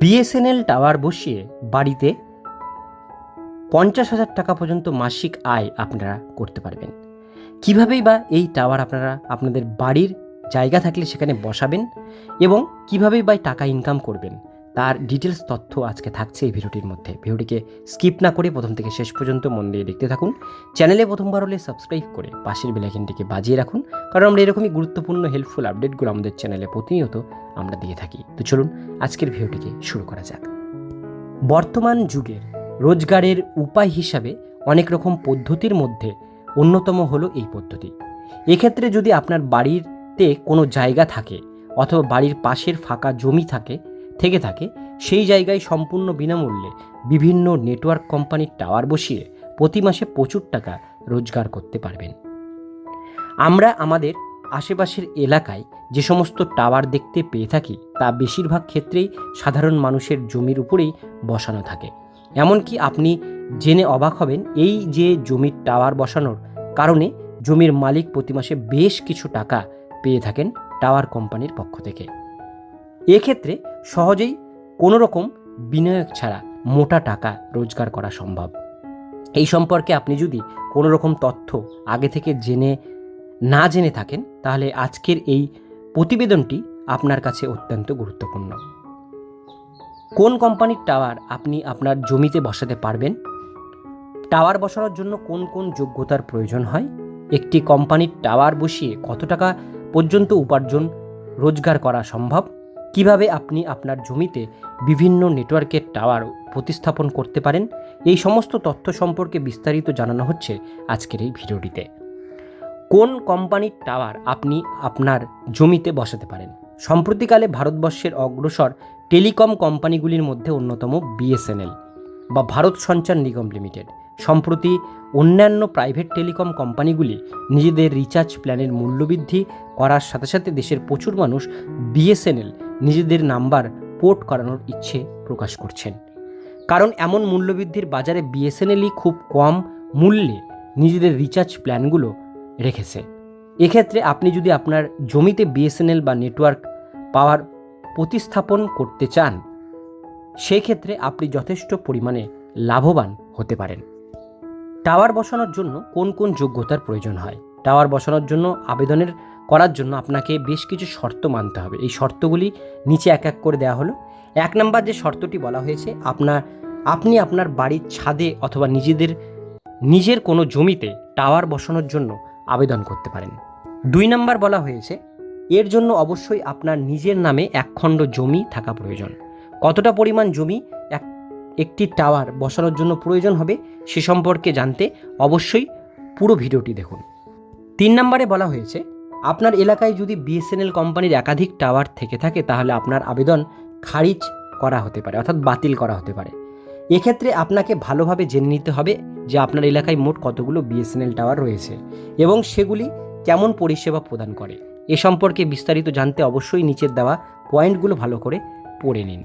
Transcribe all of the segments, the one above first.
BSNL tower বসিয়ে বাড়িতে পঞ্চাশ হাজার টাকা পর্যন্ত মাসিক আয় আপনারা করতে পারবেন। কীভাবেই বা এই টাওয়ার আপনারা আপনাদের বাড়ির জায়গা থাকলে সেখানে বসাবেন এবং কীভাবেই বা টাকা ইনকাম করবেন তার ডিটেলস তথ্য আজকে থাকছে এই ভিডিওটির মধ্যে। ভিডিওটিকে স্কিপ না করে প্রথম থেকে শেষ পর্যন্ত মন দিয়ে দেখতে থাকুন। চ্যানেলে প্রথমবার হলে সাবস্ক্রাইব করে পাশের বেলাইকনটিকে বাজিয়ে রাখুন, কারণ আমরা এরকমই গুরুত্বপূর্ণ হেল্পফুল আপডেটগুলো আমাদের চ্যানেলে প্রতিনিয়ত আমরা দিয়ে থাকি। তো চলুন আজকের ভিডিওটিকে শুরু করা যাক। বর্তমান যুগের রোজগারের উপায় হিসাবে অনেক রকম পদ্ধতির মধ্যে অন্যতম হলো এই পদ্ধতি। এক্ষেত্রে যদি আপনার বাড়িতে কোনো জায়গা থাকে অথবা বাড়ির পাশের ফাঁকা জমি থাকে থেকে থাকে, সেই জায়গায় সম্পূর্ণ বিনামূল্যে বিভিন্ন নেটওয়ার্ক কোম্পানির টাওয়ার বসিয়ে প্রতি মাসে প্রচুর টাকা রোজগার করতে পারবেন। আমরা আমাদের আশেপাশের এলাকায় যে সমস্ত টাওয়ার দেখতে পেয়ে থাকি, তা বেশিরভাগ ক্ষেত্রেই সাধারণ মানুষের জমির উপরেই বসানো থাকে। এমনকি আপনি জেনে অবাক হবেন, এই যে জমির টাওয়ার বসানোর কারণে জমির মালিক প্রতি মাসে বেশ কিছু টাকা পেয়ে থাকেন টাওয়ার কোম্পানির পক্ষ থেকে। এক্ষেত্রে সহজেই কোনো রকম বিনিয়োগ ছাড়া মোটা টাকা রোজগার করা সম্ভব। এই সম্পর্কে আপনি যদি কোনো রকম তথ্য আগে থেকে জেনে না জেনে থাকেন, তাহলে আজকের এই প্রতিবেদনটি আপনার কাছে অত্যন্ত গুরুত্বপূর্ণ। কোন কোম্পানির টাওয়ার আপনি আপনার জমিতে বসাতে পারবেন? টাওয়ার বসানোর জন্য কোন কোন যোগ্যতার প্রয়োজন হয়? একটি কোম্পানির টাওয়ার বসিয়ে কত টাকা পর্যন্ত উপার্জন রোজগার করা সম্ভব? কীভাবে আপনি আপনার জমিতে বিভিন্ন নেটওয়ার্কের টাওয়ার প্রতিস্থাপন করতে পারেন? এই সমস্ত তথ্য সম্পর্কে বিস্তারিত জানানো হচ্ছে আজকের এই ভিডিওটিতে। কোন কোম্পানির টাওয়ার আপনি আপনার জমিতে বসাতে পারেন? সম্প্রতিকালে ভারতবর্ষের অগ্রসর টেলিকম কোম্পানিগুলির মধ্যে অন্যতম বিএসএনএল বা ভারত সঞ্চার নিগম লিমিটেড। সম্প্রতি অন্যান্য প্রাইভেট টেলিকম কোম্পানিগুলি নিজেদের রিচার্জ প্ল্যানের মূল্যবৃদ্ধি করার সাথে সাথে দেশের প্রচুর মানুষ বিএসএনএল নিজেদের নাম্বার পোর্ট করানোর ইচ্ছে প্রকাশ করছেন। কারণ এমন মূল্যবৃদ্ধির বাজারে বিএসএনএলই খুব কম মূল্যে নিজেদের রিচার্জ প্ল্যানগুলো রেখেছে। এক্ষেত্রে আপনি যদি আপনার জমিতে বিএসএনএল বা নেটওয়ার্ক পাওয়ার প্রতিস্থাপন করতে চান, সেক্ষেত্রে আপনি যথেষ্ট পরিমাণে লাভবান হতে পারেন। টাওয়ার বসানোর জন্য কোন কোন যোগ্যতার প্রয়োজন হয়? টাওয়ার বসানোর জন্য আবেদনের করার জন্য আপনাকে বেশ কিছু শর্ত মানতে হবে। এই শর্তগুলি নিচে এক এক করে দেওয়া হলো। এক নম্বর যে শর্তটি বলা হয়েছে, আপনার, আপনি আপনার বাড়ির ছাদে অথবা নিজেদের, নিজের কোনো জমিতে টাওয়ার বসানোর জন্য আবেদন করতে পারেন। দুই নম্বর বলা হয়েছে, এর জন্য অবশ্যই আপনার নিজের নামে একখণ্ড জমি থাকা প্রয়োজন। কতটা পরিমাণ জমি এক, একটি টাওয়ার বসানোর জন্য প্রয়োজন হবে সে সম্পর্কে জানতে অবশ্যই পুরো ভিডিওটি দেখুন। তিন নম্বরে বলা হয়েছে আপনার এলাকায় যদি বিএসএনএল কোম্পানির একাধিক টাওয়ার থেকে থাকে, তাহলে আপনার আবেদন খারিজ করা হতে পারে, অর্থাৎ বাতিল করা হতে পারে। এক্ষেত্রে আপনাকে ভালোভাবে জেনে নিতে হবে যে আপনার এলাকায় মোট কতগুলো বিএসএনএল টাওয়ার রয়েছে এবং সেগুলি কেমন পরিষেবা প্রদান করে। এ সম্পর্কে বিস্তারিত জানতে অবশ্যই নিচের দেওয়া পয়েন্টগুলো ভালো করে পড়ে নিন।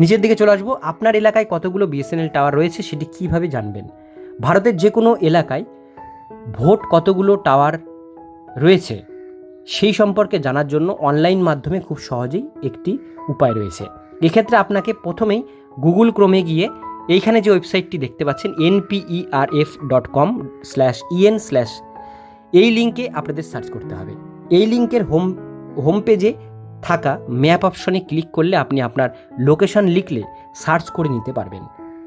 নিচের দিকে চলে আসব, আপনার এলাকায় কতগুলো বিএসএনএল টাওয়ার রয়েছে সেটি কীভাবে জানবেন? ভারতের যে কোনো এলাকায় ভোট কতগুলো টাওয়ার রয়েছে? সেই সম্পর্কে জানার জন্য অনলাইন মাধ্যমে খুব সহজেই একটি উপায় রয়েছে। এক্ষেত্রে আপনাকে প্রথমেই গুগল ক্রোমে গিয়ে এইখানে যে ওয়েবসাইটটি দেখতে পাচ্ছেন NPERF dot com slash EN slash এই লিঙ্কে আপনাদের সার্চ করতে হবে। এই লিঙ্কের হোম হোম পেজে থাকা ম্যাপ অপশনে ক্লিক করলে আপনি আপনার লোকেশন লিখলে সার্চ করে নিতে পারবেন।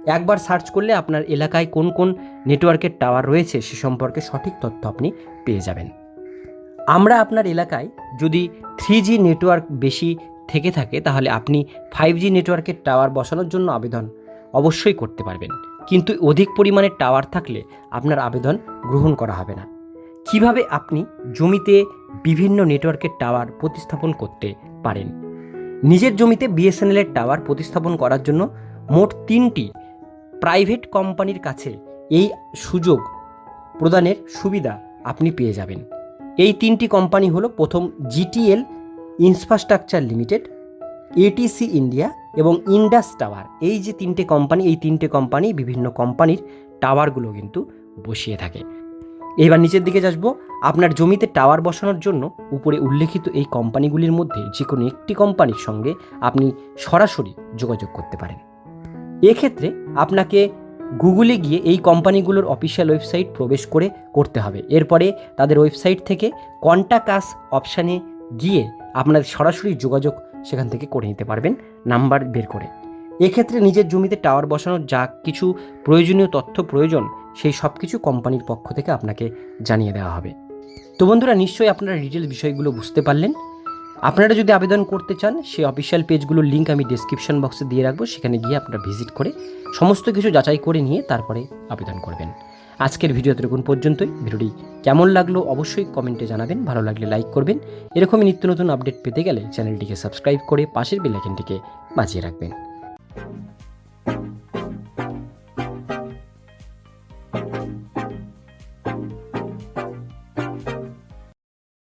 একবার সার্চ করলে আপনার এলাকায় কোন কোন নেটওয়ার্কের টাওয়ার রয়েছে সে সম্পর্কে সঠিক তথ্য আপনি পেয়ে যাবেন। আমরা আপনার এলাকায় যদি থ্রি জি নেটওয়ার্ক বেশি থেকে থাকে, তাহলে আপনি ফাইভ জি নেটওয়ার্কের টাওয়ার বসানোর জন্য আবেদন অবশ্যই করতে পারবেন। কিন্তু অধিক পরিমাণে টাওয়ার থাকলে আপনার আবেদন গ্রহণ করা হবে না। কীভাবে আপনি জমিতে বিভিন্ন নেটওয়ার্কের টাওয়ার প্রতিস্থাপন করতে পারেন? নিজের জমিতে বিএসএনএল এর টাওয়ার প্রতিস্থাপন করার জন্য মোট তিনটি প্রাইভেট কোম্পানির কাছে এই সুযোগ প্রদানের সুবিধা আপনি পেয়ে যাবেন। এই তিনটি কোম্পানি হলো প্রথম GTL infrastructure limited, ATC India এবং ইন্ডাস টাওয়ার। এই যে তিনটে কোম্পানি, এই তিনটে কোম্পানি বিভিন্ন কোম্পানির টাওয়ারগুলো কিন্তু বসিয়ে থাকে। এবার নিচের দিকে আসব আপনার জমিতে টাওয়ার বসানোর জন্য উপরে উল্লেখিত এই কোম্পানিগুলির মধ্যে যে কোনো একটি কোম্পানির সঙ্গে আপনি সরাসরি যোগাযোগ করতে পারেন। এক্ষেত্রে আপনাকে গুগলে গিয়ে এই কোম্পানিগুলোর অফিসিয়াল ওয়েবসাইট প্রবেশ করে করতে হবে। এরপরে তাদের ওয়েবসাইট থেকে কন্ট্যাক্ট আস অপশানে গিয়ে আপনার সরাসরি যোগাযোগ সেখান থেকে করে নিতে পারবেন, নাম্বার বের করে। এক্ষেত্রে নিজের জমিতে টাওয়ার বসানোর যা কিছু প্রয়োজনীয় তথ্য প্রয়োজন, সেই সব কিছু কোম্পানির পক্ষ থেকে আপনাকে জানিয়ে দেওয়া হবে। তো বন্ধুরা, নিশ্চয়ই আপনারা ডিটেল বিষয়গুলো বুঝতে পারলেন। আপনারা যদি আবেদন করতে চান সেই অফিসিয়াল পেজগুলোর লিঙ্ক আমি ডিসক্রিপশন বক্সে দিয়ে রাখব, সেখানে গিয়ে আপনারা ভিজিট করে সমস্ত কিছু যাচাই করে নিয়ে তারপরে আবেদন করবেন। আজকের ভিডিও এতটুকুন পর্যন্তই। ভিডিওটি কেমন লাগল অবশ্যই কমেন্টে জানাবেন। ভালো লাগলে লাইক করবেন। এরকমই নিত্য নতুন আপডেট পেতে গেলে চ্যানেলটিকে সাবস্ক্রাইব করে পাশের বেলাইকেনটিকে বাঁচিয়ে রাখবেন।